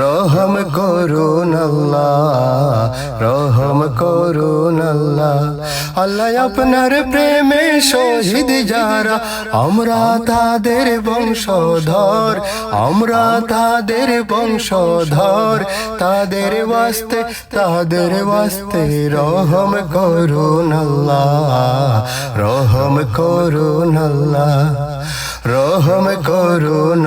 রহম করুন রহম করুন আল্লাহ। আল্লাহ আপনার প্রেমে শহীদ যারা, আমরা তাদের বংশধর, আমরা তাদের বংশধর। তাদের বাস্তে তাদের বাস্তে রহম করুন রহম করুন রহম করুন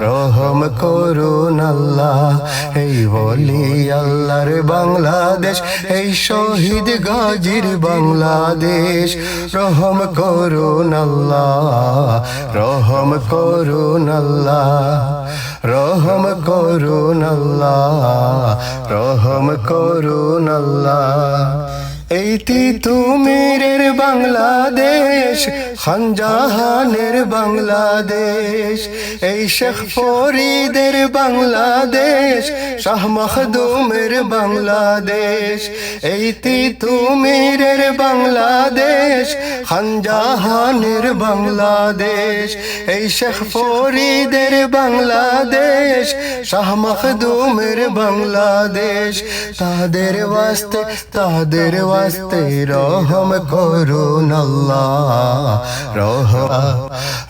রহম করুন আল্লাহ, এই বলি আল্লাহর বাংলাদেশ, এই শহীদ গাজীর বাংলাদেশ। রহম করুন আল্লাহ, রহম করুন আল্লাহ, রহম করুন আল্লাহ, রহম করুন আল্লাহ। এই তিতুমিরের বাংলাদেশ খানজাহানের বাংলাদেশ, এই শেখ ফরিদের বাংলাদেশ, শাহ মখদুমের বাংলাদেশ, এই তিতুমিরের বাংলাদেশ, খানজাহানের বাংলাদেশ, এই শেখ ফরিদের বাংলাদেশ, শাহ মখদুমের বাংলাদেশ, তাদের বাস্তে তাদের বাস্তে রহম করুন আল্লাহ। রহম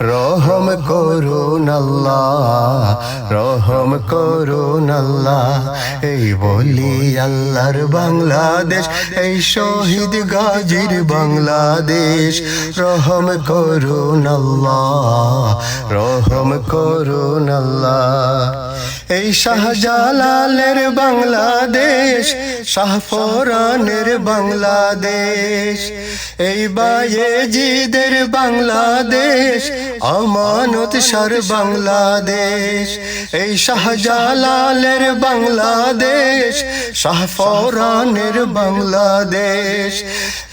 রহম করুন আল্লাহ, রহম করুন আল্লাহ। এই বলি আল্লাহর বাংলাদেশ, এই শহীদ গাজীর বাংলাদেশ। রহম করুন আল্লাহ, রহম করুন আল্লাহ। এই শাহজালালের বাংলাদেশ শাহফরানের বাংলাদেশ, এই বায়েজিদের বাংলাদেশ, আমানত সার বাংলাদেশ, এই শাহজালালের বাংলাদেশ, শাহফরানের বাংলাদেশ,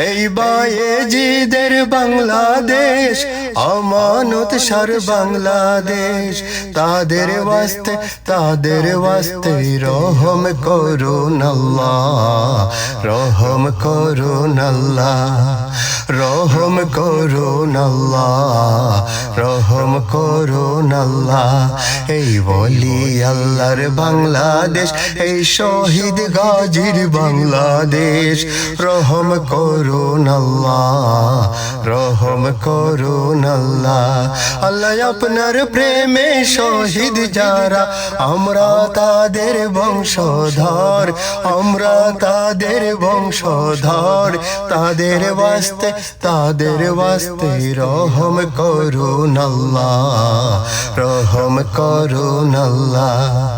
এই বায়েজিদের বাংলাদেশ আমানত সার বাংলাদেশ। তাদের বাস্তে তাদের বাস্তে রহম করুন আল্লাহ। রহম করুন আল্লাহ। রহম করুন আল্লাহ। রহম করুন আল্লাহ। এই বলি আল্লাহর বাংলাদেশ এই শহীদ গাজীর বাংলাদেশ। রহম করুন আল্লাহ। রহম করুন আল্লাহ। আল্লাহ আপনার প্রেমে শহীদ যারা, আমরা তাদের বংশধর, আমরা তাদের বংশধর। তাদের বাস্তে তাদের বাস্তে রহম করুন আল্লাহ। রহম করুন আল্লাহ।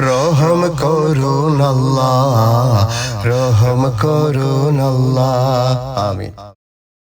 রহম করুন আল্লাহ। রহম করুন আল্লাহ। আমিন।